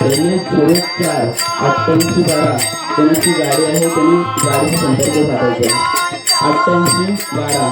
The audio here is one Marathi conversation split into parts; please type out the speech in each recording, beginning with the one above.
त्यांनी सुरेश चार अठ्ठ्याऐंशी बारा त्यांची गाडी आहे त्यांनी गाडीचा संपर्क साधायचा. अठ्ठ्याऐंशी बारा.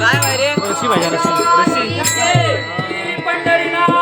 बाय काय रशी भाज्या रशी रशी पंढरीनाथ